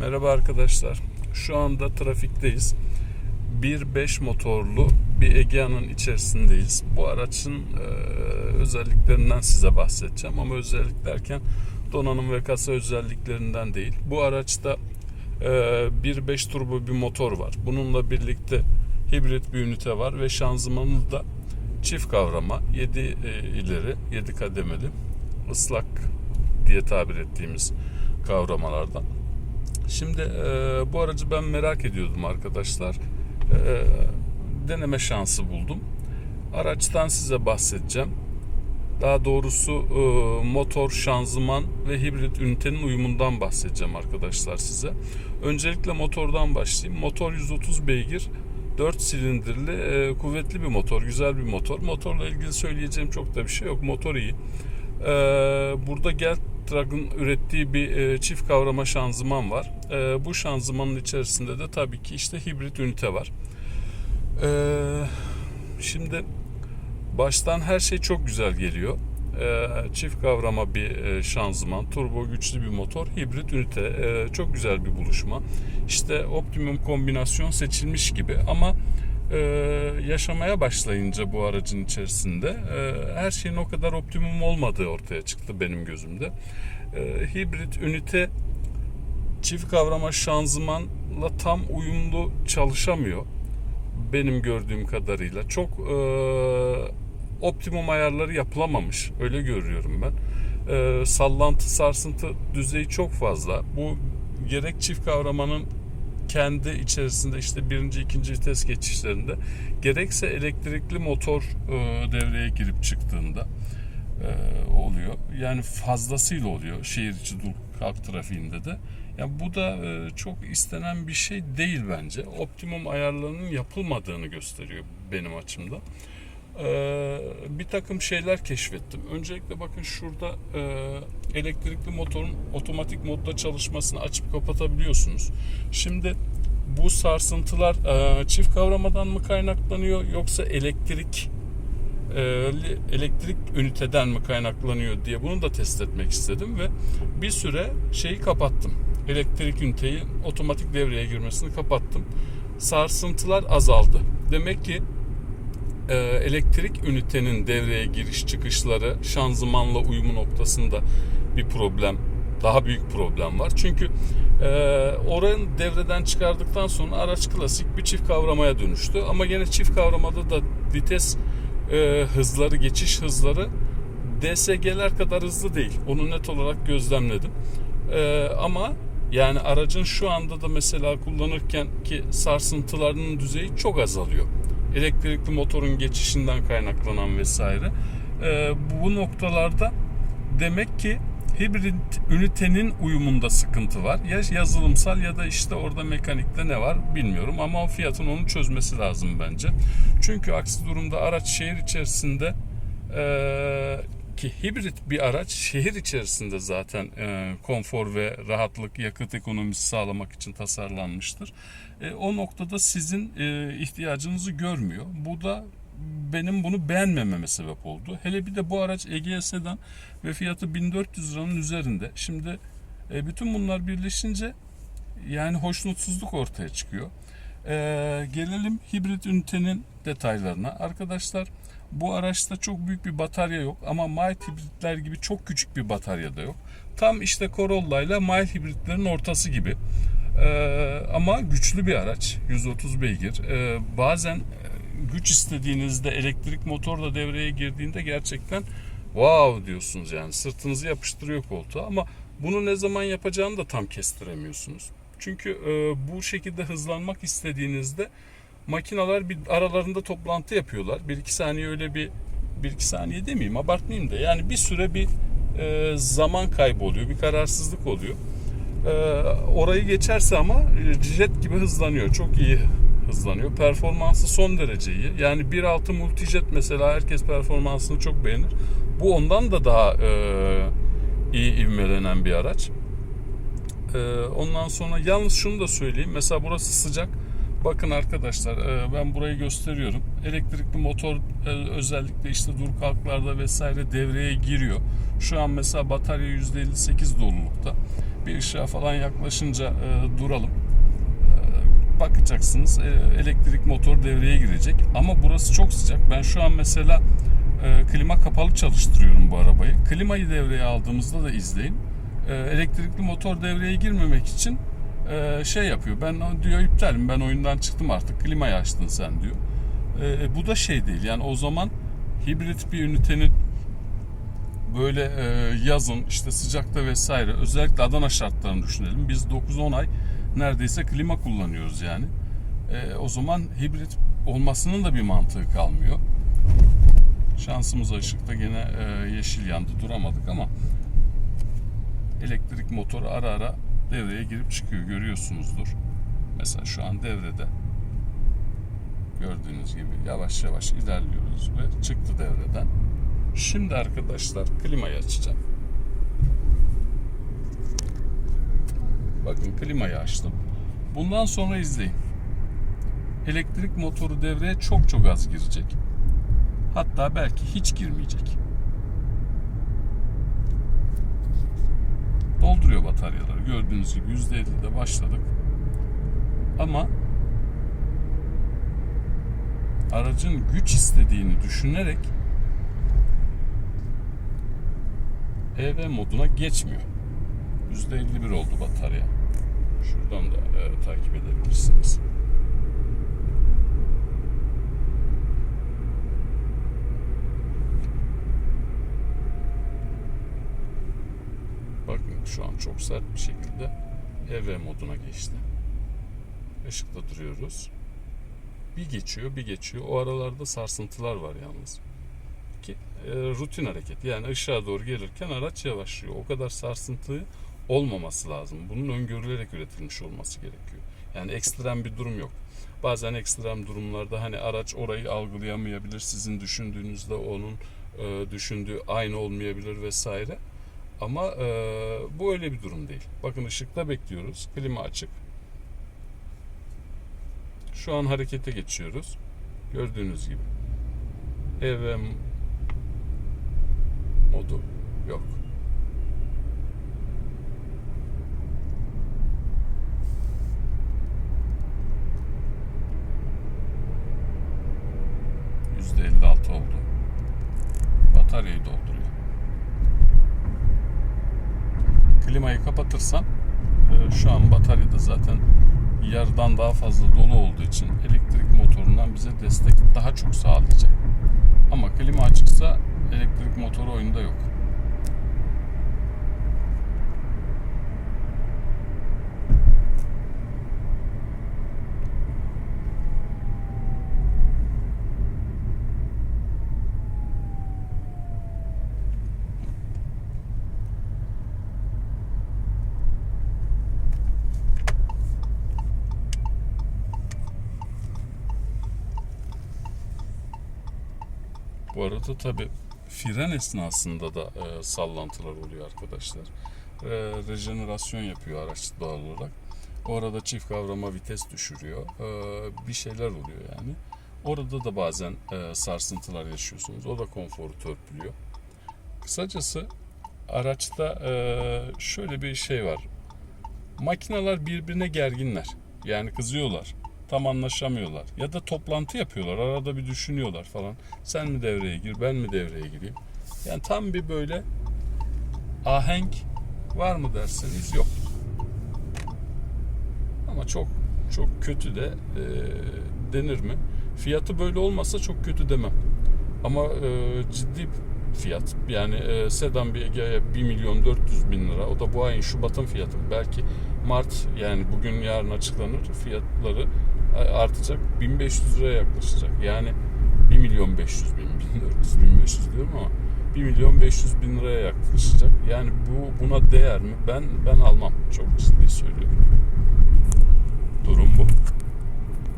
Merhaba arkadaşlar. Şu anda trafikteyiz. 1.5 motorlu bir Egea'nın içerisindeyiz. Bu aracın e, özelliklerinden size bahsedeceğim ama özellik derken donanım ve kasa özelliklerinden değil. Bu araçta e, 1.5 turbo bir motor var. Bununla birlikte hibrit bir ünite var ve şanzımanı da çift kavrama 7 ileri 7 kademeli ıslak diye tabir ettiğimiz kavramalardan. Şimdi e, bu aracı ben merak ediyordum arkadaşlar. E, deneme şansı buldum. Araçtan size bahsedeceğim. Daha doğrusu e, motor, şanzıman ve hibrit ünitenin uyumundan bahsedeceğim arkadaşlar size. Öncelikle motordan başlayayım. Motor 130 beygir, 4 silindirli, e, kuvvetli bir motor, güzel bir motor. Motorla ilgili söyleyeceğim çok da bir şey yok. Motor iyi. E, burada Geltrag'ın ürettiği bir e, çift kavrama şanzıman var. E, bu şanzımanın içerisinde de tabii ki işte hibrit ünite var. E, şimdi baştan her şey çok güzel geliyor. E, çift kavrama bir e, şanzıman, turbo güçlü bir motor, hibrit ünite. E, çok güzel bir buluşma. İşte optimum kombinasyon seçilmiş gibi ama e, yaşamaya başlayınca bu aracın içerisinde e, her şeyin o kadar optimum olmadığı ortaya çıktı benim gözümde. E, hibrit ünite çift kavrama şanzımanla tam uyumlu çalışamıyor benim gördüğüm kadarıyla. Çok e, optimum ayarları yapılamamış. Öyle görüyorum ben. E, sallantı sarsıntı düzeyi çok fazla. Bu gerek çift kavramanın kendi içerisinde işte birinci ikinci vites geçişlerinde gerekse elektrikli motor e, devreye girip çıktığında e, oluyor. Yani fazlasıyla oluyor şehir içi dur kalk trafiğinde de. Yani bu da e, çok istenen bir şey değil bence. Optimum ayarlarının yapılmadığını gösteriyor benim açımdan. E, bir takım şeyler keşfettim. Öncelikle bakın şurada e, elektrikli motorun otomatik modda çalışmasını açıp kapatabiliyorsunuz. Şimdi bu sarsıntılar e, çift kavramadan mı kaynaklanıyor yoksa elektrik e, elektrik üniteden mi kaynaklanıyor diye bunu da test etmek istedim ve bir süre şeyi kapattım. Elektrik üniteyi otomatik devreye girmesini kapattım. Sarsıntılar azaldı. Demek ki e, elektrik ünitenin devreye giriş çıkışları şanzımanla uyumu noktasında bir problem daha büyük problem var. Çünkü e, oranın devreden çıkardıktan sonra araç klasik bir çift kavramaya dönüştü. Ama yine çift kavramada da vites e, hızları, geçiş hızları DSG'ler kadar hızlı değil. Onu net olarak gözlemledim. E, ama yani aracın şu anda da mesela kullanırken ki sarsıntılarının düzeyi çok azalıyor. Elektrikli motorun geçişinden kaynaklanan vesaire. E, bu noktalarda demek ki hibrit ünitenin uyumunda sıkıntı var. Ya yazılımsal ya da işte orada mekanikte ne var bilmiyorum ama o fiyatın onu çözmesi lazım bence. Çünkü aksi durumda araç şehir içerisinde e, ki hibrit bir araç şehir içerisinde zaten e, konfor ve rahatlık, yakıt ekonomisi sağlamak için tasarlanmıştır. E, o noktada sizin e, ihtiyacınızı görmüyor. Bu da benim bunu beğenmememe sebep oldu. Hele bir de bu araç Egea sedan ve fiyatı 1400 liranın üzerinde. Şimdi e, bütün bunlar birleşince yani hoşnutsuzluk ortaya çıkıyor. E, gelelim hibrit ünitenin detaylarına. Arkadaşlar bu araçta çok büyük bir batarya yok ama mild hibritler gibi çok küçük bir batarya da yok. Tam işte Corolla ile mild hibritlerin ortası gibi. Ee, ama güçlü bir araç. 130 beygir. Ee, bazen güç istediğinizde elektrik motor da devreye girdiğinde gerçekten wow diyorsunuz yani sırtınızı yapıştırıyor koltuğa ama bunu ne zaman yapacağını da tam kestiremiyorsunuz. Çünkü e, bu şekilde hızlanmak istediğinizde makineler bir aralarında toplantı yapıyorlar. 1-2 saniye öyle bir 1-2 saniye demeyeyim abartmayayım da yani bir süre bir e, zaman kaybı oluyor, bir kararsızlık oluyor. E, orayı geçerse ama e, jet gibi hızlanıyor. Çok iyi hızlanıyor. Performansı son derece iyi. Yani 1.6 Multijet mesela herkes performansını çok beğenir. Bu ondan da daha e, iyi ivmelenen bir araç. E, ondan sonra yalnız şunu da söyleyeyim. Mesela burası sıcak. Bakın arkadaşlar e, ben burayı gösteriyorum. Elektrikli motor e, özellikle işte dur kalklarda vesaire devreye giriyor. Şu an mesela batarya %58 dolulukta. Bir ışığa falan yaklaşınca e, duralım. Bakacaksınız elektrik motor devreye girecek. Ama burası çok sıcak. Ben şu an mesela klima kapalı çalıştırıyorum bu arabayı. Klimayı devreye aldığımızda da izleyin. E, elektrikli motor devreye girmemek için e, şey yapıyor. Ben diyor iptalim ben oyundan çıktım artık klimayı açtın sen diyor. E, bu da şey değil yani o zaman hibrit bir ünitenin böyle yazın işte sıcakta vesaire özellikle Adana şartlarını düşünelim. Biz 9-10 ay neredeyse klima kullanıyoruz yani. O zaman hibrit olmasının da bir mantığı kalmıyor. Şansımıza ışıkta gene yeşil yandı duramadık ama elektrik motoru ara ara devreye girip çıkıyor görüyorsunuzdur. Mesela şu an devrede. Gördüğünüz gibi yavaş yavaş ilerliyoruz ve çıktı devreden. Şimdi arkadaşlar klimayı açacağım. Bakın klimayı açtım. Bundan sonra izleyin. Elektrik motoru devreye çok çok az girecek. Hatta belki hiç girmeyecek. Dolduruyor bataryaları. Gördüğünüz gibi %50'de başladık. Ama aracın güç istediğini düşünerek EV moduna geçmiyor. %51 oldu batarya. Şuradan da e, takip edebilirsiniz. Bakın şu an çok sert bir şekilde EV moduna geçti. Işıkta duruyoruz. Bir geçiyor, bir geçiyor. O aralarda sarsıntılar var yalnız. Ki e, rutin hareket. Yani ışığa doğru gelirken araç yavaşlıyor. O kadar sarsıntı olmaması lazım. Bunun öngörülerek üretilmiş olması gerekiyor. Yani ekstrem bir durum yok. Bazen ekstrem durumlarda hani araç orayı algılayamayabilir. Sizin düşündüğünüzde onun e, düşündüğü aynı olmayabilir vesaire. Ama e, bu öyle bir durum değil. Bakın ışıkta bekliyoruz. Klima açık. Şu an harekete geçiyoruz. Gördüğünüz gibi. EV modu yok. %56 oldu. Bataryayı dolduruyor. Klimayı kapatırsam e, şu an bataryada zaten yarıdan daha fazla dolu olduğu için elektrik motorundan bize destek daha çok sağlayacak. Ama klima açıksa elektrik motoru oyunda yok. Bu arada tabi fren esnasında da e, sallantılar oluyor arkadaşlar. E, rejenerasyon yapıyor araç doğal olarak. O arada çift kavrama vites düşürüyor. E, bir şeyler oluyor yani. Orada da bazen e, sarsıntılar yaşıyorsunuz. O da konforu törpülüyor. Kısacası araçta e, şöyle bir şey var. Makineler birbirine gerginler. Yani kızıyorlar. Tam anlaşamıyorlar. Ya da toplantı yapıyorlar. Arada bir düşünüyorlar falan. Sen mi devreye gir, ben mi devreye gireyim? Yani tam bir böyle ahenk var mı derseniz yok. Ama çok çok kötü de e, denir mi? Fiyatı böyle olmasa çok kötü demem. Ama e, ciddi fiyat. Yani e, sedan bir Egea'ya 1 milyon 400 bin lira. O da bu ayın Şubat'ın fiyatı. Belki Mart yani bugün yarın açıklanır fiyatları artacak. 1500 liraya yaklaşacak. Yani 1 milyon 500 bin, 1400, 1500 diyorum ama 1 milyon 500 bin liraya yaklaşacak. Yani bu buna değer mi? Ben ben almam. Çok ciddi söylüyorum. Durum bu.